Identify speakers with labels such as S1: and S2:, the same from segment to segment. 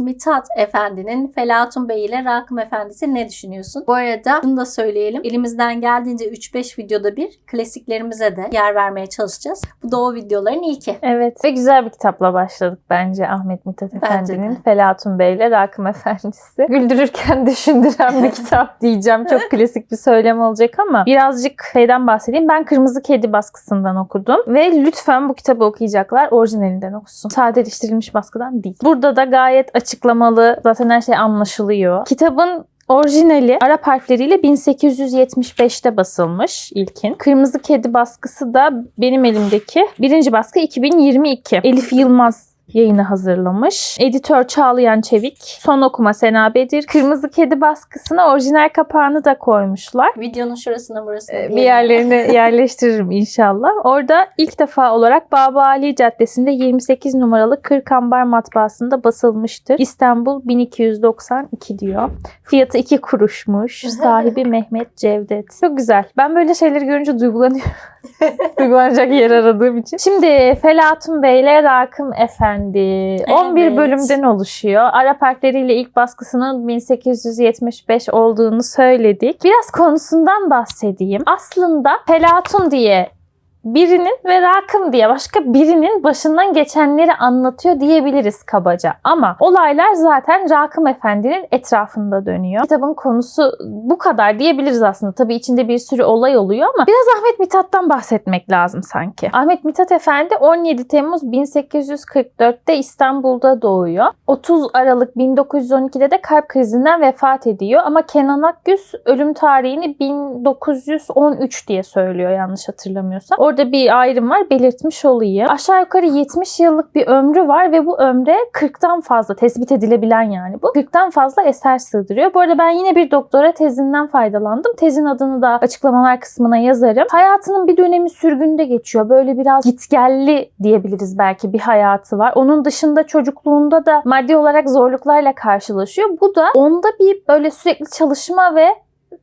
S1: Mithat Efendi'nin Felatun Bey ile Rakım Efendisi ne düşünüyorsun? Bu arada bunu da söyleyelim. Elimizden geldiğince 3-5 videoda bir klasiklerimize de yer vermeye çalışacağız. Bu da o videoların ilki.
S2: Evet ve güzel bir kitapla başladık bence Ahmet Mithat Efendi'nin. Felatun Bey ile Rakım Efendisi. Güldürürken düşündüren bir kitap diyeceğim. Çok klasik bir söylem olacak ama birazcık şeyden bahsedeyim. Ben Kırmızı Kedi baskısından okudum ve lütfen bu kitabı okuyacaklar orijinalinden okusun. Sadeleştirilmiş baskıdan değil. Burada da gayet açıklamalı. Zaten her şey anlaşılıyor. Kitabın Orijinali Arap harfleriyle 1875'te basılmış ilkin. Kırmızı Kedi baskısı da benim elimdeki birinci baskı 2022. Elif Yılmaz yayını hazırlamış. Editör Çağlayan Çevik. Son okuma Sena Bedir. Kırmızı Kedi baskısına orijinal kapağını da koymuşlar.
S1: Videonun şurasına burasına
S2: Ee,
S1: bir
S2: yerlerine yerleştiririm inşallah. Orada ilk defa olarak Baba Ali Caddesi'nde 28 numaralı Kırkambar matbaasında basılmıştır. İstanbul 1292 diyor. Fiyatı 2 kuruşmuş. Sahibi Mehmet Cevdet. Çok güzel. Ben böyle şeyleri görünce duygulanıyorum. Duygulanacak yer aradığım için. Şimdi Felatun Bey ile Rakım Efendi. 11
S1: Evet.
S2: bölümden oluşuyor. Arap harfleriyle ilk baskısının 1875 olduğunu söyledik. Biraz konusundan bahsedeyim. Aslında Felatun diye birinin ve Rakım diye başka birinin başından geçenleri anlatıyor diyebiliriz kabaca. Ama olaylar zaten Rakım Efendi'nin etrafında dönüyor. Kitabın konusu bu kadar diyebiliriz aslında. Tabii içinde bir sürü olay oluyor ama biraz Ahmet Mithat'tan bahsetmek lazım sanki. Ahmet Mithat Efendi 17 Temmuz 1844'te İstanbul'da doğuyor. 30 Aralık 1912'de de kalp krizinden vefat ediyor ama Kenan Akgüz ölüm tarihini 1913 diye söylüyor yanlış hatırlamıyorsam. Orada bir ayrım var belirtmiş olayım. Aşağı yukarı 70 yıllık bir ömrü var ve bu ömre 40'tan fazla tespit edilebilen yani bu. 40'tan fazla eser sığdırıyor. Bu arada ben yine bir doktora tezinden faydalandım. Tezin adını da açıklamalar kısmına yazarım. Hayatının bir dönemi sürgünde geçiyor. Böyle biraz gitgelli diyebiliriz belki bir hayatı var. Onun dışında çocukluğunda da maddi olarak zorluklarla karşılaşıyor. Bu da onda bir böyle sürekli çalışma ve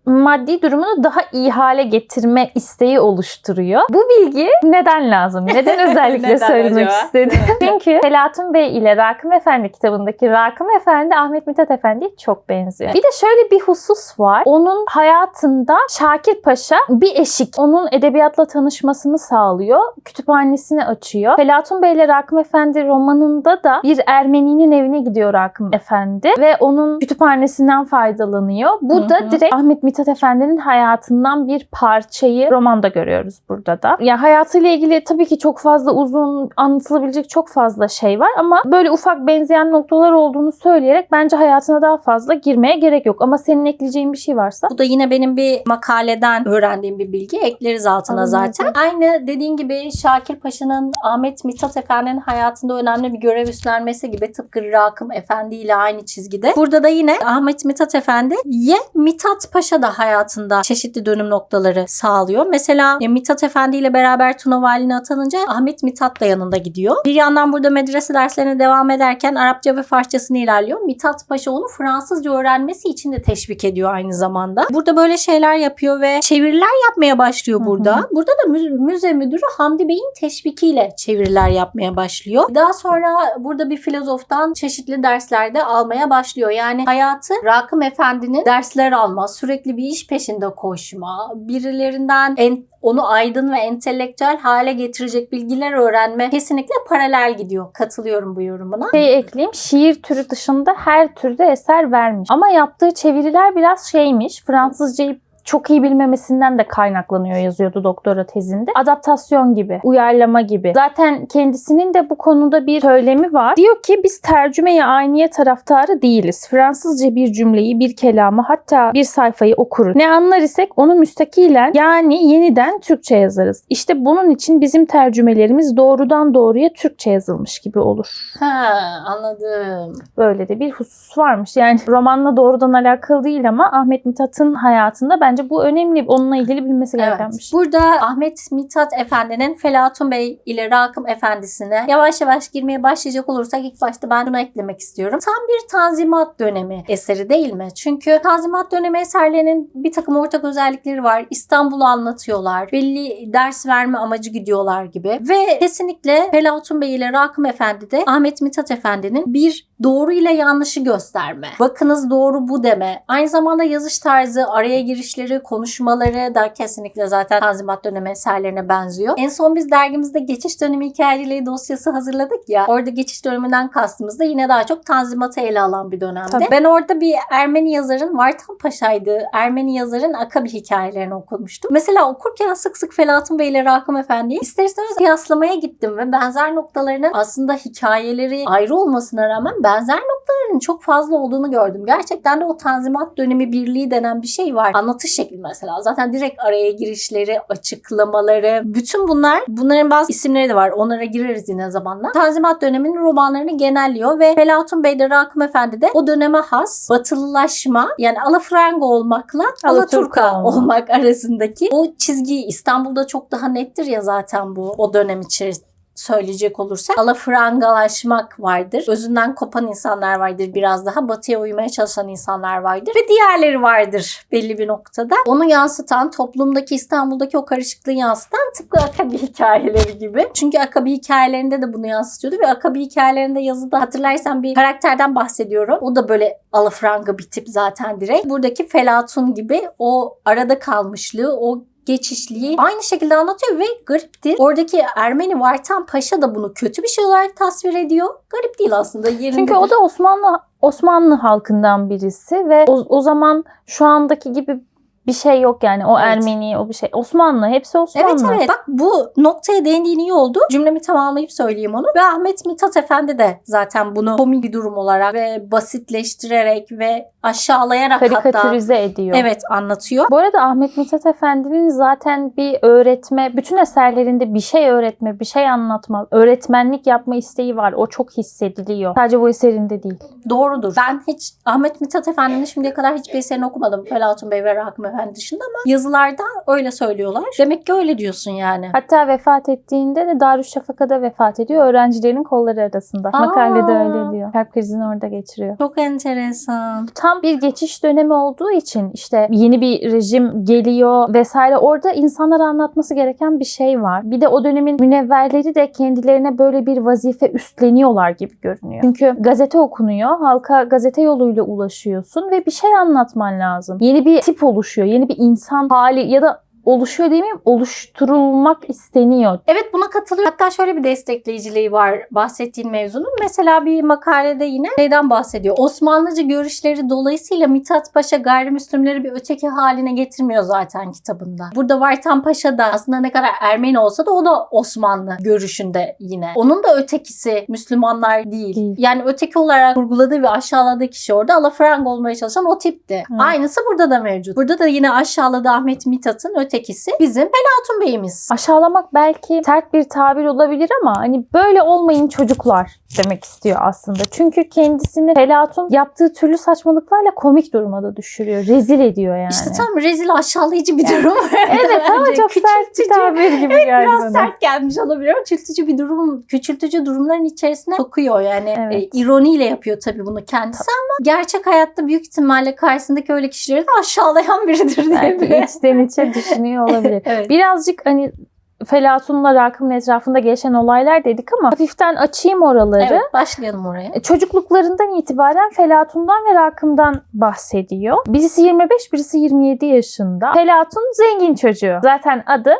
S2: maddi durumunu daha iyi hale getirme isteği oluşturuyor. Bu bilgi neden lazım? Neden özellikle
S1: Neden
S2: söylemek
S1: acaba?
S2: istedim? Çünkü Felatun Bey ile Rakım Efendi kitabındaki Rakım Efendi Ahmet Mithat Efendi'ye çok benziyor. Bir de şöyle bir husus var. Onun hayatında Şakir Paşa bir eşik. Onun edebiyatla tanışmasını sağlıyor. Kütüphanesini açıyor. Felatun Bey ile Rakım Efendi romanında da bir Ermeni'nin evine gidiyor Rakım Efendi ve onun kütüphanesinden faydalanıyor. Bu
S1: Hı
S2: da direkt Ahmet Mithat Efendi'nin hayatından bir parçayı romanda görüyoruz burada da. Ya hayatıyla ilgili tabii ki çok fazla uzun anlatılabilecek çok fazla şey var ama böyle ufak benzeyen noktalar olduğunu söyleyerek bence hayatına daha fazla girmeye gerek yok. Ama senin ekleyeceğin bir şey varsa
S1: Bu da yine benim bir makaleden öğrendiğim bir bilgi. Ekleriz altına
S2: Anladım.
S1: zaten. Aynı dediğin gibi Şakir Paşa'nın Ahmet Mithat Efendi'nin hayatında önemli bir görev üstlenmesi gibi tıpkı Rakım Efendi ile aynı çizgide. Burada da yine Ahmet Mithat Efendi'ye Mithat Paşa da hayatında çeşitli dönüm noktaları sağlıyor. Mesela e, Mithat Efendi ile beraber Tuna Valiliğine atanınca Ahmet Mithat da yanında gidiyor. Bir yandan burada medrese derslerine devam ederken Arapça ve Farsçasını ilerliyor. Mithat Paşa onu Fransızca öğrenmesi için de teşvik ediyor aynı zamanda. Burada böyle şeyler yapıyor ve çeviriler yapmaya başlıyor
S2: Hı hı.
S1: burada. Burada da mü- müze müdürü Hamdi Bey'in teşvikiyle çeviriler yapmaya başlıyor. Daha sonra burada bir filozoftan çeşitli derslerde almaya başlıyor. Yani hayatı Rakım Efendi'nin dersler alma, sürekli bir iş peşinde koşma, birilerinden en, onu aydın ve entelektüel hale getirecek bilgiler öğrenme kesinlikle paralel gidiyor. Katılıyorum bu yorumuna.
S2: şey ekleyeyim. Şiir türü dışında her türde eser vermiş. Ama yaptığı çeviriler biraz şeymiş. Fransızcayı çok iyi bilmemesinden de kaynaklanıyor yazıyordu doktora tezinde. Adaptasyon gibi, uyarlama gibi. Zaten kendisinin de bu konuda bir söylemi var. Diyor ki biz tercümeye ayniye taraftarı değiliz. Fransızca bir cümleyi, bir kelamı hatta bir sayfayı okuruz. Ne anlar isek onu müstakilen yani yeniden Türkçe yazarız. İşte bunun için bizim tercümelerimiz doğrudan doğruya Türkçe yazılmış gibi olur.
S1: Ha, anladım.
S2: Böyle de bir husus varmış. Yani romanla doğrudan alakalı değil ama Ahmet Mithat'ın hayatında bence Bence bu önemli. Onunla ilgili bilmesi gereken bir
S1: Evet.
S2: şey.
S1: Burada Ahmet Mithat Efendi'nin Felatun Bey ile Rakım Efendisi'ne yavaş yavaş girmeye başlayacak olursak ilk başta ben bunu eklemek istiyorum. Tam bir tanzimat dönemi eseri değil mi? Çünkü tanzimat dönemi eserlerinin bir takım ortak özellikleri var. İstanbul'u anlatıyorlar. Belli ders verme amacı gidiyorlar gibi. Ve kesinlikle Felatun Bey ile Rakım Efendi de Ahmet Mithat Efendi'nin bir doğru ile yanlışı gösterme. Bakınız doğru bu deme. Aynı zamanda yazış tarzı, araya girişleri, konuşmaları da kesinlikle zaten Tanzimat dönemi eserlerine benziyor. En son biz dergimizde geçiş dönemi hikayeliği dosyası hazırladık ya. Orada geçiş döneminden kastımız da yine daha çok Tanzimat'ı ele alan bir dönemde.
S2: Tabii.
S1: Ben orada bir Ermeni yazarın Vartan Paşa'ydı. Ermeni yazarın Akabi hikayelerini okumuştum. Mesela okurken sık sık Felatun Bey ile Rakım Efendi'yi ister istemez kıyaslamaya gittim ve benzer noktalarını aslında hikayeleri ayrı olmasına rağmen benzer noktalarının çok fazla olduğunu gördüm. Gerçekten de o Tanzimat dönemi birliği denen bir şey var. Anlatış şekli mesela. Zaten direkt araya girişleri, açıklamaları, bütün bunlar bunların bazı isimleri de var. Onlara gireriz yine zamanla. Tanzimat döneminin romanlarını genelliyor ve Felatun Bey de Rakım Efendi de o döneme has batılılaşma yani alafranga olmakla
S2: Alaturka olmak
S1: arasındaki o çizgiyi İstanbul'da çok daha nettir ya zaten bu o dönem içerisinde söyleyecek olursak alafrangalaşmak vardır. Özünden kopan insanlar vardır biraz daha. Batıya uymaya çalışan insanlar vardır. Ve diğerleri vardır belli bir noktada. Onu yansıtan, toplumdaki İstanbul'daki o karışıklığı yansıtan tıpkı Akabi hikayeleri gibi. Çünkü Akabi hikayelerinde de bunu yansıtıyordu ve Akabi hikayelerinde yazıda hatırlarsan bir karakterden bahsediyorum. O da böyle alafranga bir tip zaten direkt. Buradaki Felatun gibi o arada kalmışlığı, o geçişliği aynı şekilde anlatıyor ve gariptir. Oradaki Ermeni Vartan Paşa da bunu kötü bir şey olarak tasvir ediyor. Garip değil aslında. Yerindedir.
S2: Çünkü o da Osmanlı Osmanlı halkından birisi ve o, o zaman şu andaki gibi bir şey yok yani. O
S1: Evet.
S2: Ermeni, o bir şey. Osmanlı, hepsi Osmanlı.
S1: Evet evet. Bak bu noktaya değindiğin iyi oldu. Cümlemi tamamlayıp söyleyeyim onu. Ve Ahmet Mithat Efendi de zaten bunu komik bir durum olarak ve basitleştirerek ve aşağılayarak hatta
S2: Karikatürize ediyor.
S1: evet anlatıyor.
S2: Bu arada Ahmet Mithat Efendi'nin zaten bir öğretme, bütün eserlerinde bir şey öğretme, bir şey anlatma, öğretmenlik yapma isteği var. O çok hissediliyor. Sadece bu eserinde değil.
S1: Doğrudur. Ben hiç Ahmet Mithat Efendi'nin şimdiye kadar hiçbir eserini okumadım. Felatun Bey ve Rakım Efendi dışında ama yazılarda öyle söylüyorlar. Demek ki öyle diyorsun yani.
S2: Hatta vefat ettiğinde de Darüşşafaka'da vefat ediyor. Öğrencilerin kolları arasında.
S1: Aa.
S2: Makalede öyle diyor. Kalp krizini orada geçiriyor.
S1: Çok enteresan.
S2: Tam bir geçiş dönemi olduğu için işte yeni bir rejim geliyor vesaire. Orada insanlara anlatması gereken bir şey var. Bir de o dönemin münevverleri de kendilerine böyle bir vazife üstleniyorlar gibi görünüyor. Çünkü gazete okunuyor. Halka gazete yoluyla ulaşıyorsun ve bir şey anlatman lazım. Yeni bir tip oluşuyor. Yeni bir insan hali ya da oluşuyor demeyeyim oluşturulmak isteniyor.
S1: Evet buna katılıyorum. Hatta şöyle bir destekleyiciliği var bahsettiğin mevzunun. Mesela bir makalede yine şeyden bahsediyor. Osmanlıcı görüşleri dolayısıyla Mithat Paşa gayrimüslimleri bir öteki haline getirmiyor zaten kitabında. Burada Vartan Paşa da aslında ne kadar Ermeni olsa da o da Osmanlı görüşünde yine. Onun da ötekisi Müslümanlar değil.
S2: Değil.
S1: Yani öteki olarak vurguladığı ve aşağıladığı kişi orada alafranga olmaya çalışan o tipti.
S2: Evet.
S1: Aynısı burada da mevcut. Burada da yine aşağıladığı Ahmet Mithat'ın ötekisi bizim Felatun Bey'imiz.
S2: Aşağılamak belki sert bir tabir olabilir ama hani böyle olmayın çocuklar demek istiyor aslında. Çünkü kendisini Felatun yaptığı türlü saçmalıklarla komik duruma da düşürüyor. Rezil ediyor yani.
S1: İşte tam rezil aşağılayıcı bir durum.
S2: evet ama çok sert bir tabir gibi geldi
S1: Biraz
S2: bana.
S1: sert gelmiş olabilir ama küçültücü bir durum, küçültücü durumların içerisine sokuyor yani.
S2: Evet.
S1: E, ironiyle yapıyor tabii bunu kendisi ama gerçek hayatta büyük ihtimalle karşısındaki öyle kişileri de aşağılayan biridir diye.
S2: Belki içten içe düşünüyor olabilir.
S1: evet.
S2: Birazcık hani Felatun'la Rakım'ın etrafında gelişen olaylar dedik ama hafiften açayım oraları.
S1: Evet, başlayalım oraya.
S2: E, Çocukluklarından itibaren Felatun'dan ve Rakım'dan bahsediyor. Birisi 25, birisi 27 yaşında. Felatun zengin çocuğu. Zaten adı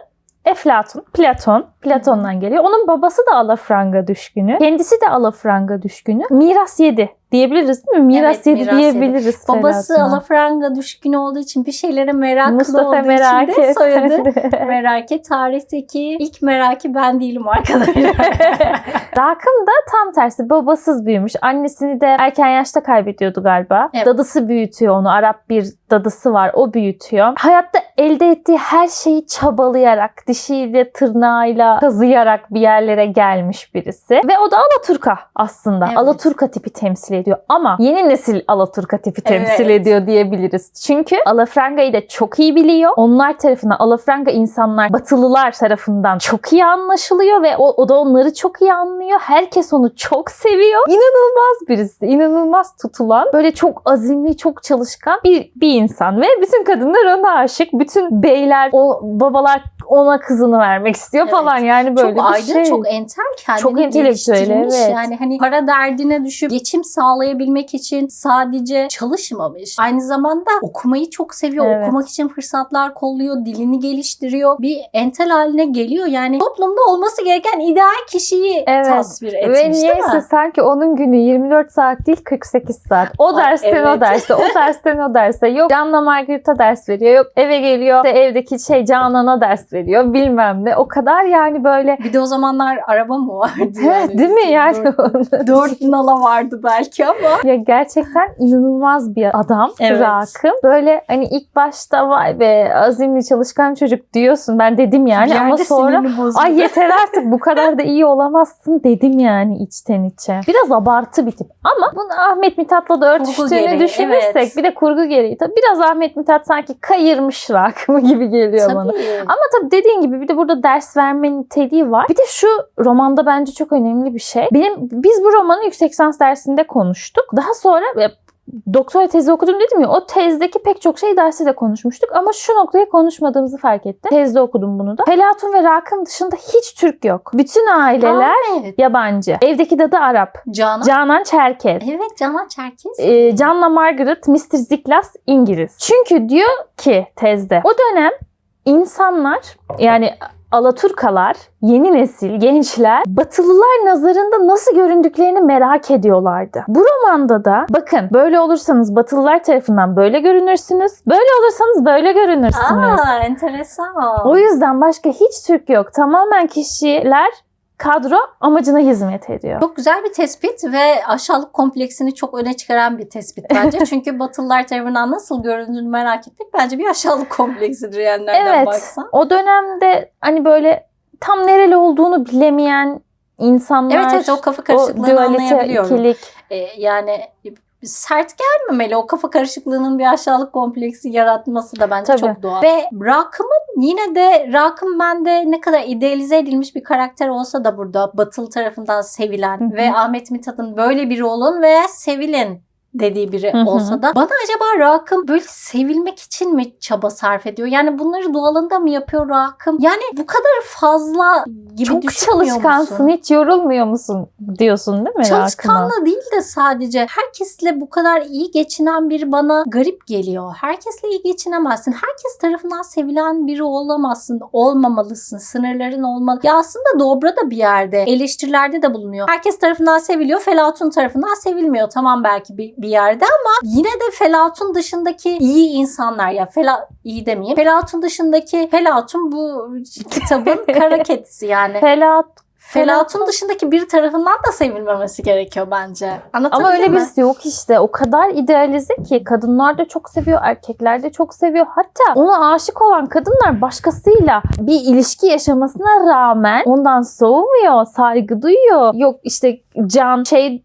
S2: Eflatun, Platon. Platon'dan geliyor. Onun babası da alafranga düşkünü. Kendisi de alafranga düşkünü. Miras yedi diyebiliriz değil mi? Miras
S1: Evet,
S2: yedi
S1: miras yedi.
S2: diyebiliriz
S1: Babası
S2: Felatuna.
S1: alafranga düşkünü olduğu için bir şeylere meraklı
S2: Mustafa
S1: olduğu için de soyadı Merake. Tarihteki ilk Merake ben değilim arkadaşlar.
S2: Rakım da tam tersi babasız büyümüş. Annesini de erken yaşta kaybediyordu galiba.
S1: Evet.
S2: Dadısı büyütüyor onu. Arap bir dadısı var. O büyütüyor. Hayatta elde ettiği her şeyi çabalayarak, dişiyle, tırnağıyla kazıyarak bir yerlere gelmiş birisi. Ve o da Alaturka aslında.
S1: Evet.
S2: Alaturka tipi temsil ediyor. Ama yeni nesil Alaturka tipi temsil
S1: Evet.
S2: ediyor diyebiliriz. Çünkü Alafranga'yı da çok iyi biliyor. Onlar tarafından Alafranga insanlar Batılılar tarafından çok iyi anlaşılıyor ve o, o da onları çok iyi anlıyor. Herkes onu çok seviyor. İnanılmaz birisi. inanılmaz tutulan. Böyle çok azimli, çok çalışkan bir, bir insan ve bütün kadınlar ona aşık. Bütün beyler, o babalar ona kızını vermek istiyor
S1: Evet.
S2: falan. Yani böyle
S1: çok
S2: bir
S1: aydın,
S2: şey.
S1: çok entel kendini
S2: Çok
S1: geliştirmiş.
S2: evet.
S1: Yani hani para derdine düşüp geçim sağlayabilmek için sadece çalışmamış. Aynı zamanda okumayı çok seviyor.
S2: Evet.
S1: Okumak için fırsatlar kolluyor, dilini geliştiriyor. Bir entel haline geliyor. Yani toplumda olması gereken ideal kişiyi
S2: Evet.
S1: tasvir etmiş
S2: Ve niyeyse
S1: mi?
S2: sanki onun günü 24 saat değil 48 saat. O dersten o
S1: evet.
S2: derse, o dersten o derse. Yok Can'la Margarita ders veriyor. Yok eve geliyor işte evdeki şey Canan'a ders veriyor. Bilmem ne. O kadar yani böyle
S1: Bir de o zamanlar araba mı vardı?
S2: Evet değil mi yani?
S1: Dört, dört nala vardı belki ama.
S2: ya gerçekten inanılmaz bir adam
S1: Evet.
S2: Rakım. Böyle hani ilk başta vay be azimli çalışkan çocuk diyorsun. Ben dedim yani ama sonra. Ay yeter artık bu kadar da iyi olamazsın dedim yani içten içe. Biraz abartı bir tip ama bunu Ahmet Mithat'la da örtüştüğünü düşünürsek
S1: evet.
S2: bir de kurgu gereği tabii biraz Ahmet Mithat sanki kayırmış rakımı gibi geliyor
S1: Tabii.
S2: bana. Ama tabii dediğin gibi bir de burada ders verme niteliği var. Bir de şu romanda bence çok önemli bir şey. Benim biz bu romanı yüksek lisans dersinde konuştuk. Daha sonra e, doktora tezi okudum dedim ya o tezdeki pek çok şey derste de konuşmuştuk ama şu noktayı konuşmadığımızı fark ettim. Tezde okudum bunu da. Pelatun ve Rakım dışında hiç Türk yok. Bütün aileler
S1: Aa, evet.
S2: yabancı. Evdeki dadı Arap.
S1: Canan.
S2: Canan Çerkez.
S1: evet Canan Çerkez.
S2: Ee, Can'la Margaret Mr. Ziklas İngiliz. Çünkü diyor ki tezde o dönem insanlar yani Alaturkalar, yeni nesil gençler Batılılar nazarında nasıl göründüklerini merak ediyorlardı. Bu romanda da bakın böyle olursanız Batılılar tarafından böyle görünürsünüz, böyle olursanız böyle görünürsünüz.
S1: Aa, enteresan.
S2: O yüzden başka hiç Türk yok. Tamamen kişiler kadro amacına hizmet ediyor.
S1: Çok güzel bir tespit ve aşağılık kompleksini çok öne çıkaran bir tespit bence. Çünkü Batılılar tarafından nasıl göründüğünü merak etmek bence bir aşağılık kompleksidir yani nereden
S2: Evet.
S1: baksan.
S2: O dönemde hani böyle tam nereli olduğunu bilemeyen insanlar.
S1: Evet evet o kafa
S2: o
S1: karışıklığını
S2: dualite,
S1: anlayabiliyorum.
S2: ikilik.
S1: Ee, yani sert gelmemeli. O kafa karışıklığının bir aşağılık kompleksi yaratması da bence
S2: Tabii.
S1: çok doğal. Ve Rakım'ın yine de Rakım bende ne kadar idealize edilmiş bir karakter olsa da burada Batılı tarafından sevilen
S2: Hı hı.
S1: ve Ahmet Mithat'ın böyle biri olun veya sevilin dediği biri
S2: Hı hı.
S1: olsa da bana acaba Rakım böyle sevilmek için mi çaba sarf ediyor? Yani bunları doğalında mı yapıyor Rakım? Yani bu kadar fazla gibi
S2: Çok çalışkansın,
S1: musun?
S2: hiç yorulmuyor musun diyorsun değil mi? Rakım'a?
S1: Çalışkanlığı değil de sadece herkesle bu kadar iyi geçinen biri bana garip geliyor. Herkesle iyi geçinemezsin. Herkes tarafından sevilen biri olamazsın. Olmamalısın. Sınırların olmalı. Ya aslında dobra da bir yerde. Eleştirilerde de bulunuyor. Herkes tarafından seviliyor. Felatun tarafından sevilmiyor. Tamam belki bir, bir yerde ama yine de Felatun dışındaki iyi insanlar ya Fela iyi demeyeyim. Felatun dışındaki Felatun bu kitabın kara kedisi yani.
S2: Felat.
S1: Felatun dışındaki bir tarafından da sevilmemesi gerekiyor bence.
S2: Ama öyle
S1: mi?
S2: birisi yok işte. O kadar idealize ki kadınlar da çok seviyor, erkekler de çok seviyor. Hatta ona aşık olan kadınlar başkasıyla bir ilişki yaşamasına rağmen ondan soğumuyor, saygı duyuyor. Yok işte can şey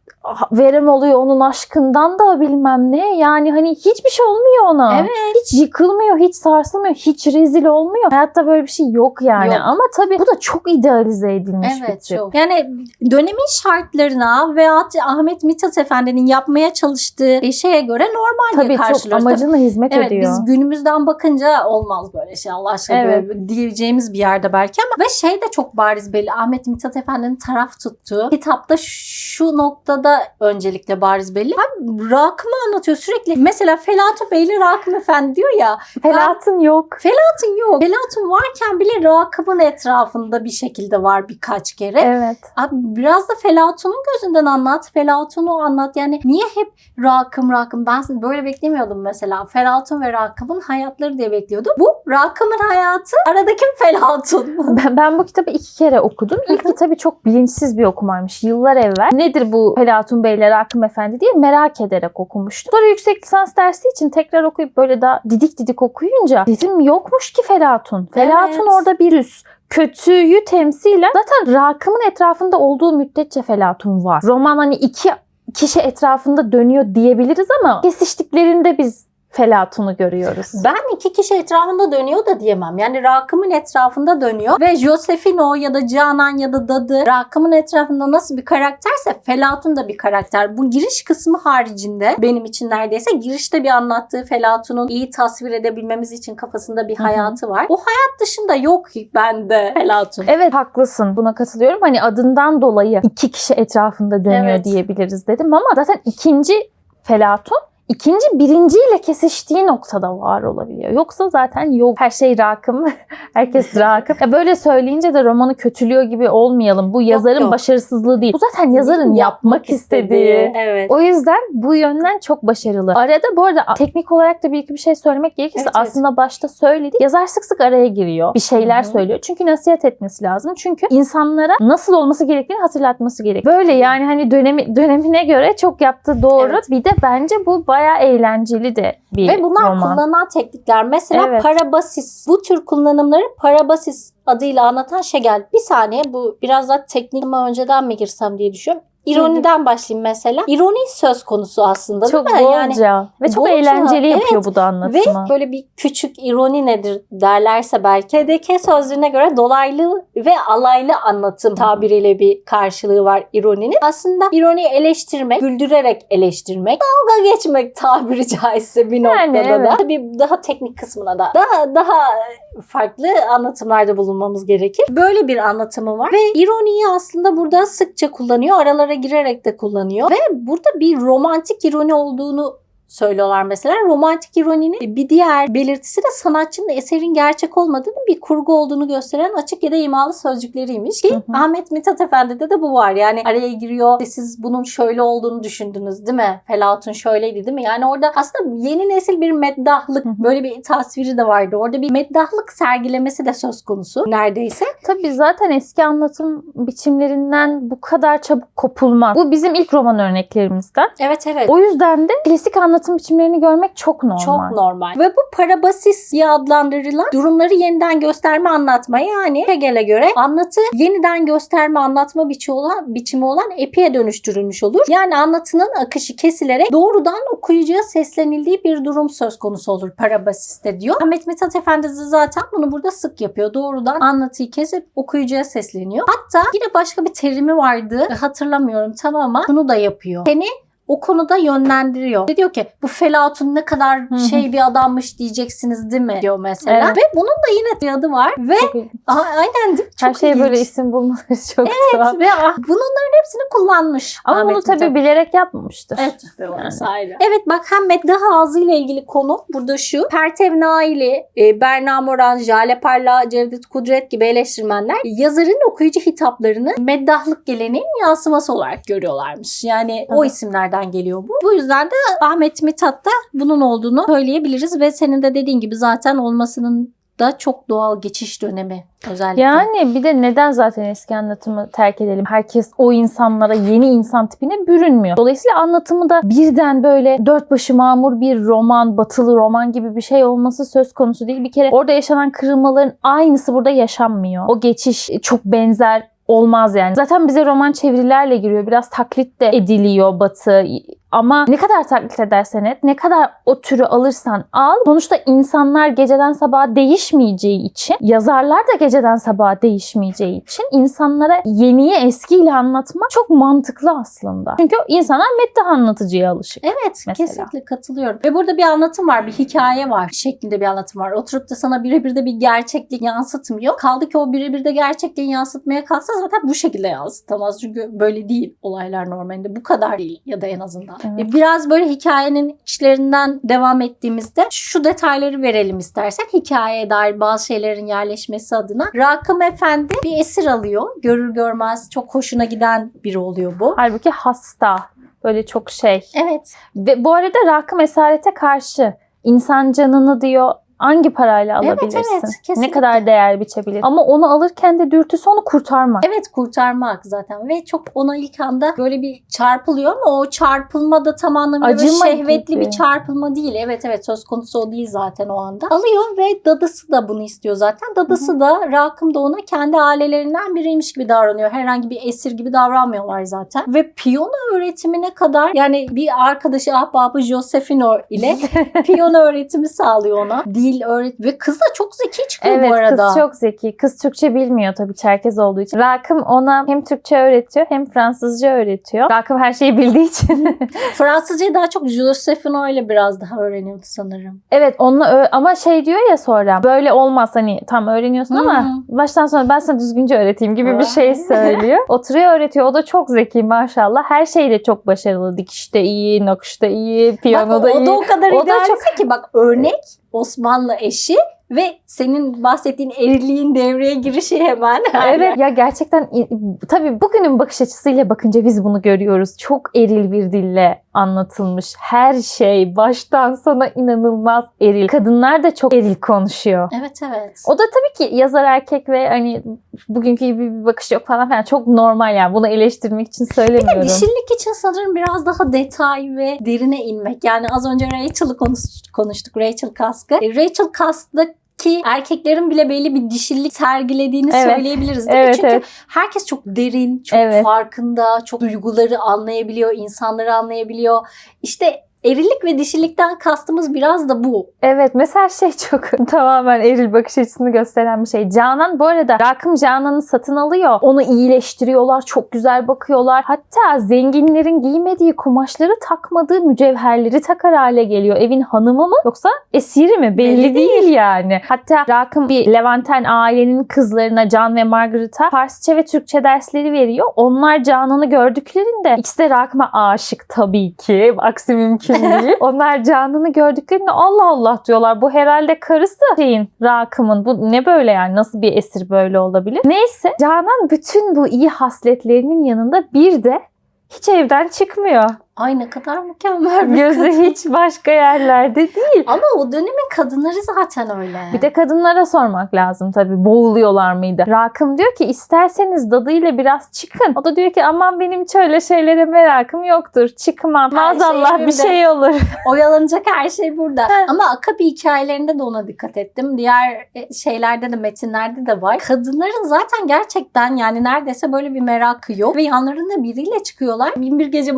S2: verem oluyor onun aşkından da bilmem ne. Yani hani hiçbir şey olmuyor ona.
S1: Evet.
S2: Hiç yıkılmıyor, hiç sarsılmıyor, hiç rezil olmuyor. Hayatta böyle bir şey yok yani.
S1: Yok.
S2: Ama tabii bu da çok idealize edilmiş bir
S1: Evet
S2: tip.
S1: çok. Yani dönemin şartlarına veya Ahmet Mithat Efendi'nin yapmaya çalıştığı şeye göre normal
S2: Tabii
S1: diye
S2: çok
S1: karşılıyoruz.
S2: amacına hizmet
S1: Evet
S2: ediyor.
S1: biz günümüzden bakınca olmaz böyle şey Allah aşkına
S2: Evet.
S1: böyle diyeceğimiz bir yerde belki ama ve şey de çok bariz belli Ahmet Mithat Efendi'nin taraf tuttuğu kitapta şu noktada öncelikle bariz belli. Abi Rakım'ı anlatıyor sürekli. Mesela Felatun Bey ile Rakım Efendi diyor ya
S2: Felatın yok.
S1: Felatun yok. Felatun varken bile Rakım'ın etrafında bir şekilde var birkaç kere.
S2: Evet.
S1: Abi biraz da Felatun'un gözünden anlat. Felatun'u anlat. Yani niye hep Rakım Rakım? Ben böyle beklemiyordum mesela. Felatun ve Rakım'ın hayatları diye bekliyordum. Bu Rakım'ın hayatı aradaki Felatun.
S2: Ben, ben bu kitabı iki kere okudum. İlk kitabı çok bilinçsiz bir okumaymış. Yıllar evvel. Nedir bu Felatun Bey ile Rakım Efendi diye merak ederek okumuştum. Sonra yüksek lisans dersi için tekrar okuyup böyle daha didik didik okuyunca dedim yokmuş ki Felatun. Felatun
S1: Evet.
S2: orada bir üs. Kötüyü temsilen zaten Rakım'ın etrafında olduğu müddetçe Felatun var. Roman hani iki kişi etrafında dönüyor diyebiliriz ama kesiştiklerinde biz Felatun'u görüyoruz.
S1: Ben iki kişi etrafında dönüyor da diyemem. Yani Rakım'ın etrafında dönüyor ve Josefino ya da Canan ya da Dadı Rakım'ın etrafında nasıl bir karakterse Felatun da bir karakter. Bu giriş kısmı haricinde benim için neredeyse girişte bir anlattığı Felatun'un iyi tasvir edebilmemiz için kafasında bir
S2: Hı hı.
S1: hayatı var. O hayat dışında yok bende Felatun.
S2: Evet haklısın buna katılıyorum. Hani adından dolayı iki kişi etrafında dönüyor
S1: Evet.
S2: diyebiliriz dedim ama zaten ikinci Felatun ikinci birinciyle kesiştiği noktada var olabiliyor. Yoksa zaten yok. Her şey rakım. Herkes rakım. Ya böyle söyleyince de romanı kötülüyor gibi olmayalım. Bu yazarın
S1: yok.
S2: başarısızlığı değil. Bu zaten yazarın yapmak istediği.
S1: Evet.
S2: O yüzden bu yönden çok başarılı. Arada bu arada teknik olarak da bir iki bir şey söylemek gerekirse
S1: Evet, evet.
S2: aslında başta söyledik. Yazar sık sık araya giriyor. Bir şeyler
S1: Hı hı.
S2: söylüyor. Çünkü nasihat etmesi lazım. Çünkü insanlara nasıl olması gerektiğini hatırlatması gerek. Böyle yani hani dönemi dönemine göre çok yaptığı doğru.
S1: Evet.
S2: Bir de bence bu bayağı eğlenceli de bir
S1: Ve bunlar
S2: roman.
S1: kullanılan teknikler. Mesela
S2: Evet.
S1: parabasis. Bu tür kullanımları parabasis adıyla anlatan Şegel. Bir saniye bu biraz daha teknik ama önceden mi girsem diye düşünüyorum. İroniden başlayayım mesela. İroni söz konusu aslında
S2: Çok
S1: değil mi? Yani
S2: bolca ve çok
S1: bolca,
S2: eğlenceli yapıyor
S1: evet.
S2: bu da
S1: ve
S2: anlatımı.
S1: böyle bir küçük ironi nedir derlerse belki TDK sözlüğüne göre dolaylı ve alaylı anlatım tabiriyle bir karşılığı var ironinin. Aslında ironiyi eleştirmek, güldürerek eleştirmek, dalga geçmek tabiri caizse bir noktada
S2: Yani,
S1: da.
S2: evet.
S1: Tabii daha teknik kısmına da daha daha farklı anlatımlarda bulunmamız gerekir. Böyle bir anlatımı var ve ironiyi aslında burada sıkça kullanıyor. Aralara girerek de kullanıyor ve burada bir romantik ironi olduğunu söylüyorlar mesela. Romantik ironinin bir diğer belirtisi de sanatçının eserin gerçek olmadığını bir kurgu olduğunu gösteren açık ya da imalı sözcükleriymiş. Ki
S2: Hı hı.
S1: Ahmet Mithat Efendi'de de bu var. Yani araya giriyor. Siz bunun şöyle olduğunu düşündünüz değil mi? Felatun şöyleydi değil mi? Yani orada aslında yeni nesil bir meddahlık
S2: Hı hı.
S1: böyle bir tasviri de vardı. Orada bir meddahlık sergilemesi de söz konusu neredeyse.
S2: Tabii zaten eski anlatım biçimlerinden bu kadar çabuk kopulmaz. Bu bizim ilk roman örneklerimizden.
S1: Evet evet.
S2: O yüzden de klasik anlatım biçimlerini görmek çok normal.
S1: Çok normal. Ve bu parabasis diye adlandırılan durumları yeniden gösterme anlatma yani Hegel'e göre anlatı yeniden gösterme anlatma biçimi olan, biçimi olan epiye dönüştürülmüş olur. Yani anlatının akışı kesilerek doğrudan okuyucuya seslenildiği bir durum söz konusu olur parabasiste diyor. Ahmet Mithat Efendi zaten bunu burada sık yapıyor. Doğrudan anlatıyı kesip okuyucuya sesleniyor. Hatta yine başka bir terimi vardı. Hatırlamıyorum tam ama bunu da yapıyor. Seni o konuda yönlendiriyor. Diyor ki bu Felatun ne kadar şey bir adammış diyeceksiniz değil mi? diyor mesela.
S2: Evet.
S1: Ve bunun da yine bir adı var. Ve
S2: Çok ilginç.
S1: Aynen değil mi?
S2: Her
S1: Çok
S2: şeye böyle
S1: ilginç.
S2: isim bulmaları çok tuhaf.
S1: Evet ve ah, bunların hepsini kullanmış.
S2: Ama
S1: Ahmet
S2: bunu tabii
S1: Mithat.
S2: bilerek yapmamıştır.
S1: Evet, orası ayrı. Evet bak hem meddah ağzı ile ilgili konu burada şu. Pertev Naili, e, Berna Moran, Jale Parla, Cevdet Kudret gibi eleştirmenler yazarın okuyucu hitaplarını meddahlık geleneğin yansıması olarak görüyorlarmış. Yani o
S2: Evet.
S1: İsimlerden geliyor bu. Bu yüzden de Ahmet Mithat'ta bunun olduğunu söyleyebiliriz ve senin de dediğin gibi zaten olmasının da çok doğal geçiş dönemi özellikle.
S2: Yani bir de neden zaten eski anlatımı terk edelim? Herkes o insanlara yeni insan tipine bürünmüyor. Dolayısıyla anlatımı da birden böyle dört başı mamur bir roman, batılı roman gibi bir şey olması söz konusu değil. Bir kere orada yaşanan kırılmaların aynısı burada yaşanmıyor. O geçiş çok benzer olmaz yani. Zaten bize roman çevirilerle giriyor. Biraz taklit de ediliyor batı. Ama ne kadar taklit edersen et, ne kadar o türü alırsan al. Sonuçta insanlar geceden sabaha değişmeyeceği için, yazarlar da geceden sabaha değişmeyeceği için insanlara yeniyi eskiyle anlatmak çok mantıklı aslında. Çünkü insanlar meddah anlatıcıya alışık.
S1: Evet
S2: mesela.
S1: kesinlikle katılıyorum. Ve burada bir anlatım var, bir hikaye var şeklinde bir anlatım var. Oturup da sana birebir de bir gerçeklik yansıtmıyor. Kaldı ki o birebir de gerçekliği yansıtmaya kalksa zaten bu şekilde yansıtamaz. Çünkü böyle değil olaylar normalinde. Bu kadar değil ya da en azından.
S2: Evet.
S1: E, Biraz böyle hikayenin içlerinden devam ettiğimizde şu detayları verelim istersen. Hikayeye dair bazı şeylerin yerleşmesi adına. Rakım Efendi bir esir alıyor. Görür görmez çok hoşuna giden biri oluyor bu.
S2: Halbuki hasta. Böyle çok şey.
S1: Evet.
S2: Ve bu arada Rakım esarete karşı insan canını diyor hangi parayla
S1: Evet,
S2: alabilirsin?
S1: evet,
S2: ne
S1: kesinlikle.
S2: kadar değer biçebilir? Ama onu alırken de dürtüsü onu kurtarmak.
S1: Evet kurtarmak zaten ve çok ona ilk anda böyle bir çarpılıyor ama o çarpılma da tam anlamıyla
S2: Acıma
S1: şehvetli
S2: gibi.
S1: bir çarpılma değil. Evet evet söz konusu o değil zaten o anda. Alıyor ve dadısı da bunu istiyor zaten. Dadısı da Rakım da ona kendi ailelerinden biriymiş gibi davranıyor. Herhangi bir esir gibi davranmıyorlar zaten. Ve piyano öğretimine kadar yani bir arkadaşı ahbabı Josefino ile piyano öğretimi sağlıyor ona. Dil öğret ve kız da çok zeki çıkıyor
S2: Evet
S1: bu arada.
S2: kız çok zeki. Kız Türkçe bilmiyor tabii Çerkez olduğu için. Rakım ona hem Türkçe öğretiyor hem Fransızca öğretiyor. Rakım her şeyi bildiği için.
S1: Fransızcayı daha çok Josefino ile biraz daha öğreniyordu sanırım.
S2: evet onunla ama şey diyor ya sonra böyle olmaz hani tam öğreniyorsun ama
S1: Hı.
S2: baştan sonra ben sana düzgünce öğreteyim gibi bir şey söylüyor. Oturuyor öğretiyor. O da çok zeki maşallah. Her şeyde çok başarılı. Dikişte iyi, nakışta iyi, piyanoda
S1: Bak, o
S2: iyi.
S1: da o kadar
S2: O da
S1: idealize ki bak örnek Osmanlı eşi ve senin bahsettiğin eriliğin devreye girişi hemen.
S2: Evet ya gerçekten tabii bugünün bakış açısıyla bakınca biz bunu görüyoruz. Çok eril bir dille anlatılmış. Her şey baştan sona inanılmaz eril. Kadınlar da çok eril konuşuyor.
S1: Evet evet.
S2: O da tabii ki yazar erkek ve hani bugünkü gibi bir bakış yok falan filan çok normal yani bunu eleştirmek için söylemiyorum.
S1: Dişillik için sanırım biraz daha detay ve derine inmek. Yani az önce Rachel'ı konuş- konuştuk. Rachel Kask'ı. E, Rachel Kask'taki erkeklerin bile belli bir dişillik sergilediğini
S2: Evet.
S1: söyleyebiliriz değil mi?
S2: Evet
S1: Çünkü
S2: evet.
S1: herkes çok derin, çok
S2: Evet.
S1: farkında, çok duyguları anlayabiliyor, insanları anlayabiliyor. İşte erilik ve dişilikten kastımız biraz da bu.
S2: Evet mesela şey çok tamamen eril bakış açısını gösteren bir şey. Canan bu arada Rakım Canan'ı satın alıyor. Onu iyileştiriyorlar. Çok güzel bakıyorlar. Hatta zenginlerin giymediği kumaşları takmadığı mücevherleri takar hale geliyor. Evin hanımı mı yoksa esiri mi? Belli,
S1: Belli
S2: değil. yani. Hatta Rakım bir Levanten ailenin kızlarına Can ve Margaret'a Farsça ve Türkçe dersleri veriyor. Onlar Canan'ı gördüklerinde ikisi de Rakım'a aşık tabii ki. Aksi mümkün değil. Onlar Canan'ı gördüklerinde Allah Allah diyorlar. Bu herhalde karısı şeyin Rakım'ın. Bu ne böyle yani? Nasıl bir esir böyle olabilir? Neyse Canan bütün bu iyi hasletlerinin yanında bir de hiç evden çıkmıyor.
S1: Ay ne kadar mükemmel bir
S2: Gözü
S1: kadın.
S2: hiç başka yerlerde değil.
S1: Ama o dönemin kadınları zaten öyle.
S2: Bir de kadınlara sormak lazım tabii. Boğuluyorlar mıydı? Rakım diyor ki isterseniz dadıyla biraz çıkın. O da diyor ki aman benim hiç öyle şeylere merakım yoktur. Çıkmam.
S1: Her şey
S2: Maazallah bir şey olur.
S1: Oyalanacak her şey burada. Ama Akabi hikayelerinde de ona dikkat ettim. Diğer e, şeylerde de metinlerde de var. Kadınların zaten gerçekten yani neredeyse böyle bir merakı yok. Ve yanlarında biriyle çıkıyorlar. Binbir Gece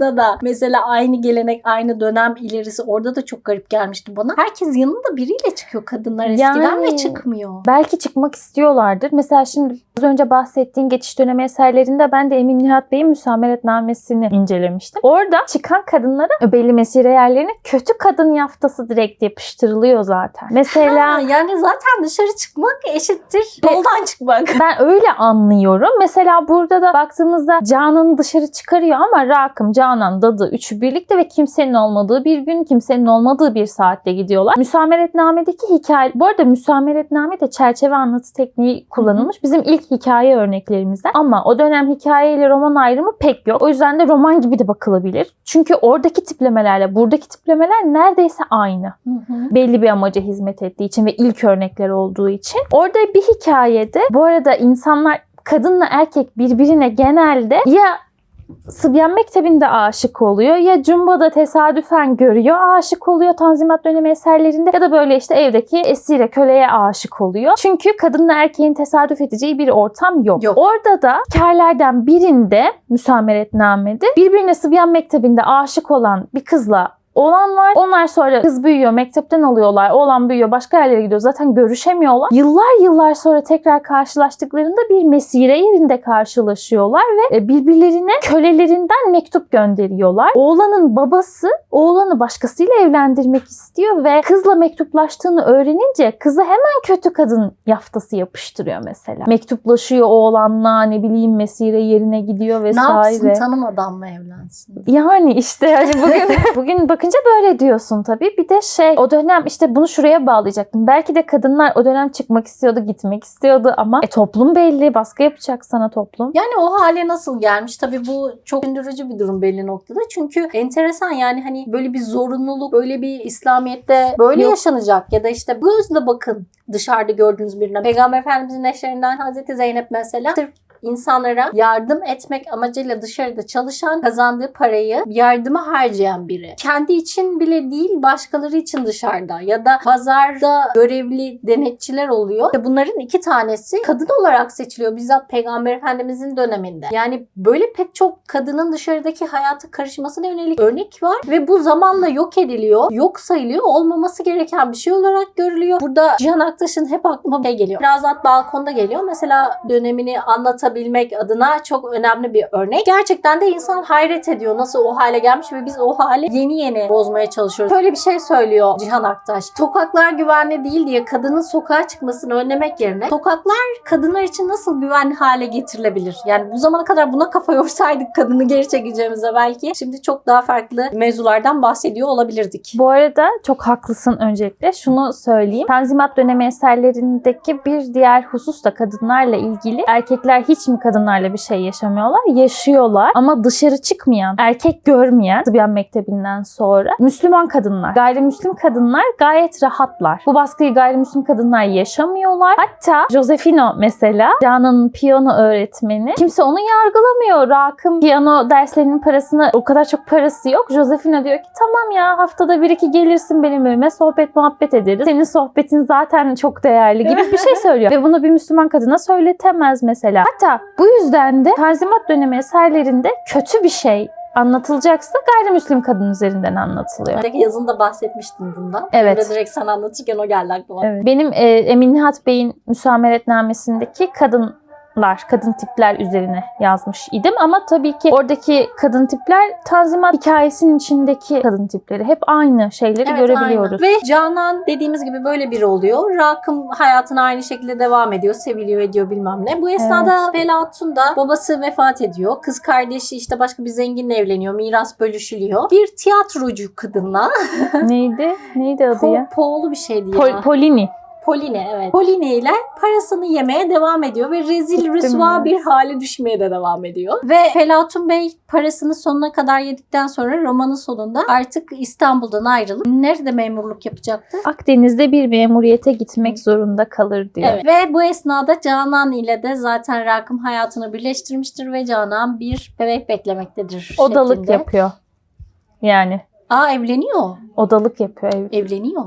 S1: masallarında da mesela aynı gelenek, aynı dönem ilerisi orada da çok garip gelmişti bana. Herkes yanında biriyle çıkıyor kadınlar eskiden
S2: Yani-
S1: ve çıkmıyor.
S2: Belki çıkmak istiyorlardır. Mesela şimdi az önce bahsettiğin geçiş dönemi eserlerinde ben de Emin Nihat Bey'in müsameretnamesini incelemiştim. Orada çıkan kadınlara belli mesire yerlerine kötü kadın yaftası direkt yapıştırılıyor zaten. Mesela
S1: Ha, yani zaten dışarı çıkmak eşittir yoldan çıkmak.
S2: Ben öyle anlıyorum. Mesela burada da baktığımızda Canan'ı dışarı çıkarıyor ama Rakım, Canan, Dadı üçü birlikte ve kimsenin olmadığı bir gün, kimsenin olmadığı bir saatte gidiyorlar. Müsameretnamedeki hikaye, bu arada müsameretnamede çerçeve anlatı tekniği kullanılmış. Bizim ilk hikaye örneklerimizden. Ama o dönem hikaye ile roman ayrımı pek yok. O yüzden de roman gibi de bakılabilir. Çünkü oradaki tiplemelerle buradaki tiplemeler neredeyse aynı
S1: Hı hı.
S2: belli bir amaca hizmet ettiği için ve ilk örnekler olduğu için. Orada bir hikayede bu arada insanlar kadınla erkek birbirine genelde ya Sıbyan Mektebi'nde aşık oluyor ya Cumba'da tesadüfen görüyor aşık oluyor Tanzimat dönemi eserlerinde ya da böyle işte evdeki esire köleye aşık oluyor. Çünkü kadınla erkeğin tesadüf edeceği bir ortam yok.
S1: Yok.
S2: Orada da hikayelerden birinde müsameretnamede birbirine Sıbyan Mektebi'nde aşık olan bir kızla olan var. Onlar sonra kız büyüyor, mektepten alıyorlar. Oğlan büyüyor, başka yerlere gidiyor. Zaten görüşemiyorlar. Yıllar yıllar sonra tekrar karşılaştıklarında bir mesire yerinde karşılaşıyorlar ve e, birbirlerine kölelerinden mektup gönderiyorlar. Oğlanın babası oğlanı başkasıyla evlendirmek istiyor ve kızla mektuplaştığını öğrenince kızı hemen kötü kadın yaftası yapıştırıyor mesela. Mektuplaşıyor oğlanla ne bileyim mesire yerine gidiyor
S1: Ne
S2: vesaire.
S1: yapsın tanımadan mı evlensin?
S2: Yani işte hani bugün bugün bakış bakınca böyle diyorsun tabii. Bir de şey o dönem işte bunu şuraya bağlayacaktım. Belki de kadınlar o dönem çıkmak istiyordu, gitmek istiyordu ama e, toplum belli. Baskı yapacak sana toplum.
S1: Yani o hale nasıl gelmiş? Tabii bu çok düşündürücü bir durum belli noktada. Çünkü enteresan yani hani böyle bir zorunluluk, böyle bir İslamiyet'te böyle
S2: Yok.
S1: yaşanacak ya da işte gözle bakın dışarıda gördüğünüz birine. Peygamber Efendimizin eşlerinden Hazreti Zeynep mesela sırf insanlara yardım etmek amacıyla dışarıda çalışan, kazandığı parayı yardıma harcayan biri. Kendi için bile değil, başkaları için dışarıda ya da pazarda görevli denetçiler oluyor. Bunların iki tanesi kadın olarak seçiliyor bizzat Peygamber Efendimizin döneminde. Yani böyle pek çok kadının dışarıdaki hayata karışmasına yönelik örnek var ve bu zamanla yok ediliyor, yok sayılıyor, olmaması gereken bir şey olarak görülüyor. Burada Cihan Aktaş'ın hep aklıma şey geliyor. Birazdan balkonda geliyor. Mesela dönemini anlatabilmek adına çok önemli bir örnek. Gerçekten de insan hayret ediyor nasıl o hale gelmiş ve biz o hali yeni yeni bozmaya çalışıyoruz. Şöyle bir şey söylüyor Cihan Aktaş. Sokaklar güvenli değil diye kadının sokağa çıkmasını önlemek yerine sokaklar kadınlar için nasıl güvenli hale getirilebilir? Yani bu zamana kadar buna kafa yorsaydık kadını geri çekeceğimize belki şimdi çok daha farklı mevzulardan bahsediyor olabilirdik.
S2: Bu arada çok haklısın öncelikle. Şunu söyleyeyim. Tanzimat dönemi eserlerindeki bir diğer husus da kadınlarla ilgili. Erkekler hiç mi kadınlarla bir şey yaşamıyorlar? Yaşıyorlar. Ama dışarı çıkmayan, erkek görmeyen Tıbbiyen Mektebi'nden sonra Müslüman kadınlar, gayrimüslim kadınlar gayet rahatlar. Bu baskıyı gayrimüslim kadınlar yaşamıyorlar. Hatta Josefino mesela Canan'ın piyano öğretmeni. Kimse onu yargılamıyor. Rakım piyano derslerinin parasını o kadar çok parası yok. Josefina diyor ki tamam ya haftada bir iki gelirsin benim evime sohbet muhabbet ederiz. Senin sohbetin zaten çok değerli gibi bir şey söylüyor. Ve bunu bir Müslüman kadına söyletemez mesela. Hatta bu yüzden de Tanzimat dönemi eserlerinde kötü bir şey anlatılacaksa gayrimüslim kadın üzerinden anlatılıyor.
S1: Önceki yazında bahsetmiştin bundan.
S2: Evet.
S1: De direkt sen anlatırken o geldi aklıma.
S2: Evet. Benim e, Emin Nihat Bey'in müsameretnamesindeki kadınlar, kadın tipler üzerine yazmış idim. Ama tabii ki oradaki kadın tipler Tanzimat hikayesinin içindeki kadın tipleri. Hep aynı şeyleri
S1: Evet,
S2: görebiliyoruz.
S1: aynen. Ve Canan dediğimiz gibi böyle biri oluyor. Rakım hayatına aynı şekilde devam ediyor. Seviliyor ediyor bilmem ne. Bu esnada Felatun da babası vefat ediyor. Kız kardeşi işte başka bir zenginle evleniyor. Miras bölüşülüyor. Bir tiyatrocu kadınla
S2: Neydi? Neydi adı ya?
S1: po, Poğlu bir şeydi ya.
S2: Pol- Polini.
S1: Poline evet. Poline ile parasını yemeye devam ediyor ve rezil rüsva bir hale düşmeye de devam ediyor. Ve Felatun Bey parasını sonuna kadar yedikten sonra romanın sonunda artık İstanbul'dan ayrılıp nerede memurluk yapacaktı?
S2: Akdeniz'de bir memuriyete gitmek zorunda kalır diyor.
S1: Evet. Ve bu esnada Canan ile de zaten Rakım hayatını birleştirmiştir ve Canan bir bebek beklemektedir.
S2: Odalık
S1: şeklinde.
S2: yapıyor. Yani
S1: Aa evleniyor.
S2: odalık yapıyor. Ev,
S1: Evleniyor.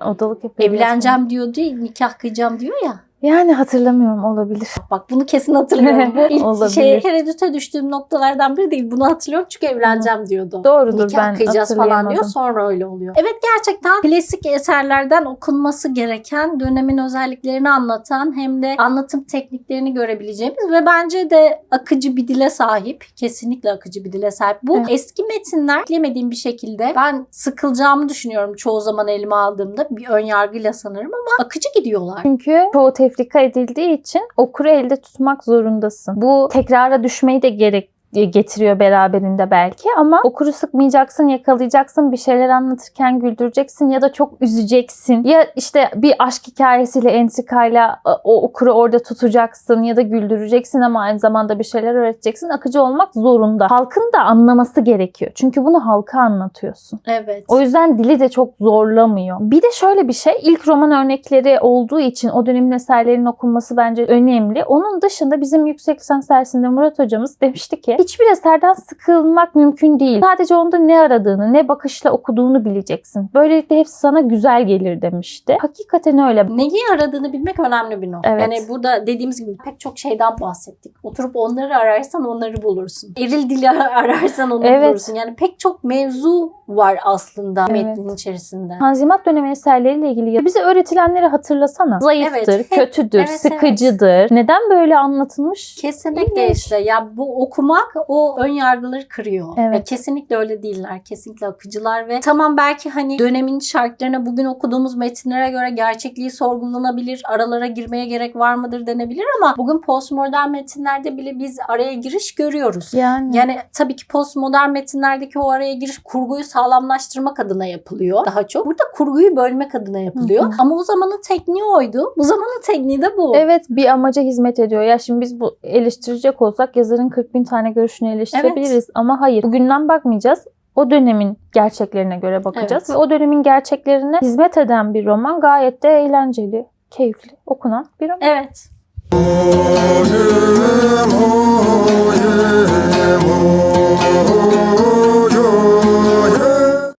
S2: Odalık yapıyor.
S1: Evleneceğim diyor değil, nikah kıyacağım diyor ya.
S2: Yani hatırlamıyorum olabilir.
S1: Bak bunu kesin hatırlıyorum. Bu ilk
S2: Olabilir.
S1: şey tereddüte düştüğüm noktalardan biri değil. Bunu hatırlıyorum çünkü evleneceğim diyordu.
S2: Doğrudur
S1: Nikah
S2: ben
S1: kıyacağız falan diyor. Sonra öyle oluyor. Evet gerçekten klasik eserlerden okunması gereken dönemin özelliklerini anlatan hem de anlatım tekniklerini görebileceğimiz ve bence de akıcı bir dile sahip. Kesinlikle akıcı bir dile sahip. Bu
S2: Evet.
S1: eski metinler bilemediğim bir şekilde ben sıkılacağımı düşünüyorum çoğu zaman elime aldığımda. Bir ön yargıyla sanırım ama akıcı gidiyorlar.
S2: Çünkü çoğu tefrika edildiği için okuru elde tutmak zorundasın. Bu tekrara düşmeyi de gerek getiriyor beraberinde belki ama okuru sıkmayacaksın, yakalayacaksın, bir şeyler anlatırken güldüreceksin ya da çok üzeceksin. Ya işte bir aşk hikayesiyle, entrikayla e, o okuru orada tutacaksın ya da güldüreceksin ama aynı zamanda bir şeyler öğreteceksin. Akıcı olmak zorunda. Halkın da anlaması gerekiyor. Çünkü bunu halka anlatıyorsun.
S1: Evet.
S2: O yüzden dili de çok zorlamıyor. Bir de şöyle bir şey, ilk roman örnekleri olduğu için o dönemin eserlerinin okunması bence önemli. Onun dışında bizim yüksek lisans dersinde Murat hocamız demişti ki hiçbir eserden sıkılmak mümkün değil. Sadece onda ne aradığını, ne bakışla okuduğunu bileceksin. Böylelikle hepsi sana güzel gelir demişti. Hakikaten öyle.
S1: Neyi aradığını bilmek önemli bir nokta.
S2: Evet.
S1: Yani burada dediğimiz gibi pek çok şeyden bahsettik. Oturup onları ararsan onları bulursun. Eril dili ararsan onu
S2: Evet.
S1: bulursun. Yani pek çok mevzu var aslında
S2: Evet.
S1: metnin içerisinde.
S2: Tanzimat dönemi eserleriyle ilgili bize öğretilenleri hatırlasana. Zayıftır,
S1: Evet, hep-
S2: kötüdür,
S1: evet,
S2: sıkıcıdır. Neden böyle anlatılmış?
S1: Kesinlikle
S2: İlginç.
S1: işte ya bu okumak o ön yargıları kırıyor.
S2: Evet.
S1: Ve kesinlikle öyle değiller. Kesinlikle akıcılar ve tamam belki hani dönemin şartlarına bugün okuduğumuz metinlere göre gerçekliği sorgulanabilir. Aralara girmeye gerek var mıdır denebilir ama bugün postmodern metinlerde bile biz araya giriş görüyoruz.
S2: Yani,
S1: Yani tabii ki postmodern metinlerdeki o araya giriş kurguyu sağlamlaştırmak adına yapılıyor daha çok. Burada kurguyu bölmek adına yapılıyor.
S2: Hı hı.
S1: Ama o zamanın tekniği oydu. Bu zamanın tekniği de bu.
S2: Evet bir amaca hizmet ediyor. Ya şimdi biz bu eleştirecek olsak yazarın 40 bin tane görüşünü eleştirebiliriz evet. ama hayır. Bugünden bakmayacağız. O dönemin gerçeklerine göre bakacağız
S1: evet.
S2: ve o dönemin gerçeklerine hizmet eden bir roman gayet de eğlenceli, keyifli okunan bir roman.
S1: Evet.
S3: Oyum, oyum, oyum.